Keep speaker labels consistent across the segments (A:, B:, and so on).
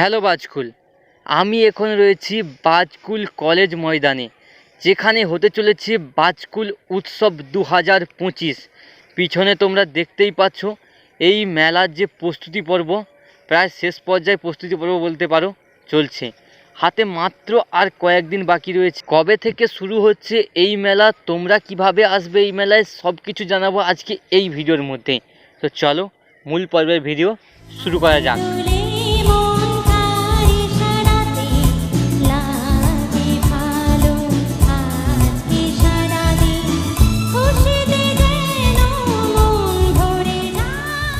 A: Hello Bajkul. আমি এখন রয়েছি বাজকুল কলেজ ময়দানে, যেখানে হতে চলেছে বাজকুল উৎসব দু হাজার পঁচিশ। পিছনে তোমরা দেখতেই পাচ্ছ, এই মেলার যে প্রস্তুতি পর্ব, প্রায় শেষ পর্যায়ে প্রস্তুতি পর্ব বলতে পারো, চলছে। হাতে মাত্র আর কয়েকদিন বাকি রয়েছে। কবে থেকে শুরু হচ্ছে এই মেলা, তোমরা কীভাবে আসবে এই মেলায় সব কিছু জানাব আজকে এই ভিডিওর মধ্যে। তো চলো, মূল পর্বের ভিডিও শুরু করা যাক।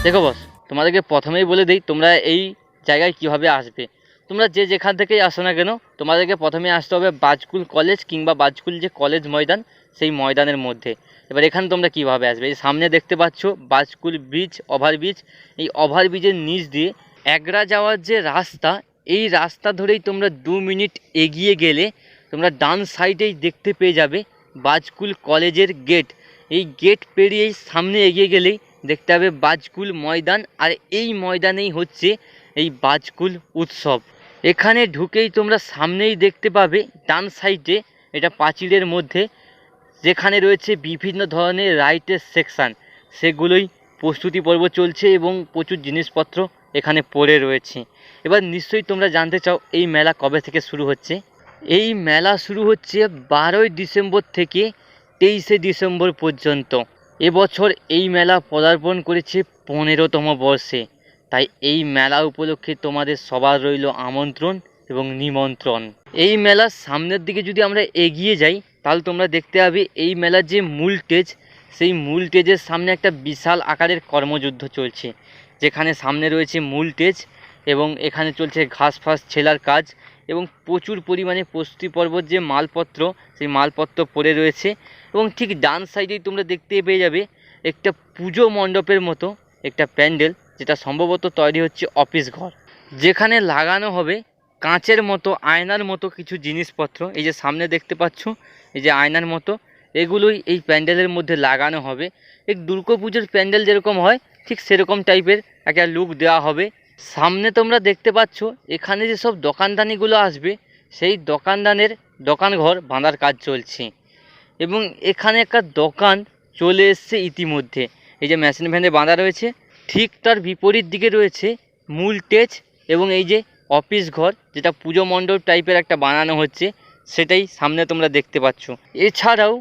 A: দেখো বস তোমাদেরকে প্রথমেই বলে দিই, তোমরা এই জায়গায় কীভাবে আসবে। তোমরা যে যেখান থেকেই আসো না কেন, তোমাদেরকে প্রথমে আসতে হবে বাজকুল কলেজ কিংবা বাজকুল যে কলেজ ময়দান, সেই ময়দানের মধ্যে। এবার এখানে তোমরা কীভাবে আসবে? এই সামনে দেখতে পাচ্ছ, বাজকুল ব্রিজ ওভারব্রিজ এই ওভারব্রিজের নিচ দিয়ে একরা যাওয়ার যে রাস্তা, এই রাস্তা ধরেই তোমরা দু মিনিট এগিয়ে গেলে তোমরা ডান সাইডেই দেখতে পেয়ে যাবে বাজকুল কলেজের গেট এই গেট পেরিয়েই সামনে এগিয়ে গেলেই দেখতে হবে বাজকুল ময়দান আর এই ময়দানেই হচ্ছে এই বাজকুল উৎসব। এখানে ঢুকেই তোমরা সামনেই দেখতে পাবে ডান সাইডে এটা পাঁচিলের মধ্যে যেখানে রয়েছে বিভিন্ন ধরনের রাইটের সেকশান। সেগুলোই প্রস্তুতি পর্ব চলছে এবং প্রচুর জিনিসপত্র এখানে পড়ে রয়েছে। এবার নিশ্চয়ই তোমরা জানতে চাও এই মেলা কবে থেকে শুরু হচ্ছে? এই মেলা শুরু হচ্ছে বারোই ডিসেম্বর থেকে তেইশে ডিসেম্বর পর্যন্ত। এবছর এই মেলা পদার্পণ করেছে পনেরোতম বর্ষে। তাই এই মেলা উপলক্ষে তোমাদের সবার রইল আমন্ত্রণ এবং নিমন্ত্রণ। এই মেলার সামনের দিকে যদি আমরা এগিয়ে যাই, তাহলে তোমরা দেখতে পাবে এই মেলার যে মূল টেজ সেই মূল টেজের সামনে একটা বিশাল আকারের কর্মযুদ্ধ চলছে। যেখানে সামনে রয়েছে মূল টেজ এবং এখানে চলছে ঘাস ফাস ছেলার কাজ এবং প্রচুর পরিমাণে প্রস্তুতি পর্বর যে মালপত্র, সেই মালপত্র পড়ে রয়েছে। এবং ঠিক ডান সাইডেই তোমরা দেখতে পেয়ে যাবে একটা পুজো মণ্ডপের মতো একটা প্যান্ডেল, যেটা সম্ভবত তৈরি হচ্ছে অফিস ঘর। যেখানে লাগানো হবে কাঁচের মতো, আয়নার মতো কিছু জিনিসপত্র। এই যে সামনে দেখতে পাচ্ছ, এই যে আয়নার মতো, এগুলোই এই প্যান্ডেলের মধ্যে লাগানো হবে। এই দুর্গাপুজোর প্যান্ডেল যেরকম হয়, ঠিক সেরকম টাইপের একটা লুক দেওয়া হবে। সামনে তোমরা দেখতে পাচ্ছ, এখানে যে সব দোকানদানিগুলো আসবে, সেই দোকানদানের দোকান ঘর বাঁধার কাজ চলছে। এবং এখানে একটা দোকান চলে এসছে ইতিমধ্যে। এই যে মেশিন ভ্যানে বাঁধা রয়েছে, ঠিক তার বিপরীত দিকে রয়েছে মূল টেজ এবং এই যে অফিস ঘর, যেটা পুজো মণ্ডপ টাইপের একটা বানানো হচ্ছে, সেটাই সামনে তোমরা দেখতে পাচ্ছ। এছাড়াও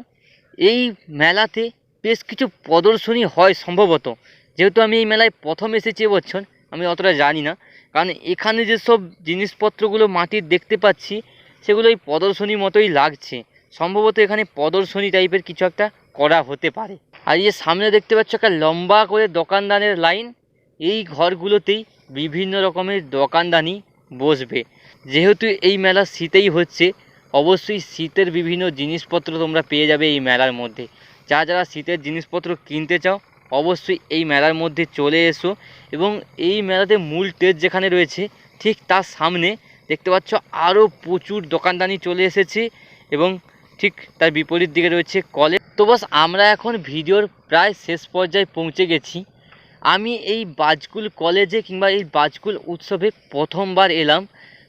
A: এই মেলাতে বেশ কিছু প্রদর্শনী হয় সম্ভবত। যেহেতু আমি এই মেলায় প্রথম এসেছি এবছর আমি অতটা জানি না। কারণ এখানে যেসব জিনিসপত্রগুলো মাটির দেখতে পাচ্ছি, সেগুলো এই প্রদর্শনী মতোই লাগছে। সম্ভবত এখানে প্রদর্শনী টাইপের কিছু একটা করা হতে পারে। আর এই সামনে দেখতে পাচ্ছ একটা লম্বা করে দোকানদানের লাইন। এই ঘরগুলোতেই বিভিন্ন রকমের দোকানদানি বসবে। যেহেতু এই মেলা শীতেই হচ্ছে, অবশ্যই শীতের বিভিন্ন জিনিসপত্র তোমরা পেয়ে যাবে এই মেলার মধ্যে। যা যারা শীতের জিনিসপত্র কিনতে চাও অবশ্যই এই মেলার মধ্যে চলে এসো এবং এই মেলাতে মূল টেজ যেখানে রয়েছে, ঠিক তার সামনে দেখতে পাচ্ছ আরও প্রচুর দোকানদানি চলে এসেছে এবং ঠিক তার বিপরীত দিকে রয়েছে কলেজ। তো বাস, আমরা এখন ভিডিওর প্রায় শেষ পর্যায়ে পৌঁছে গেছি। আমি এই বাজকুল কলেজে কিংবা এই বাজকুল উৎসবে প্রথমবার এলাম।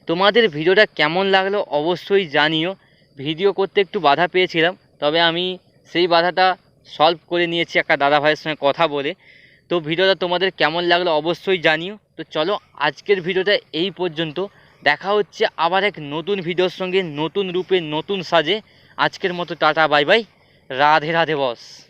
A: তোমাদের ভিডিওটা কেমন লাগল অবশ্যই জানিও। ভিডিও করতে একটু বাধা পেয়েছিলাম, তবে আমি সেই বাধাটা সলভ করে নিয়েছি, একটা দাদা ভাইয়ের সঙ্গে কথা বলে। তো ভিডিওটা তোমাদের কেমন লাগল অবশ্যই জানিও। তো চলো আজকের ভিডিওটা এই পর্যন্ত। দেখা হচ্ছে আবার এক নতুন ভিডিওর সঙ্গে, নতুন রূপে, নতুন সাজে। আজকের মতো tata, bye bye. Radhe Radhe boss.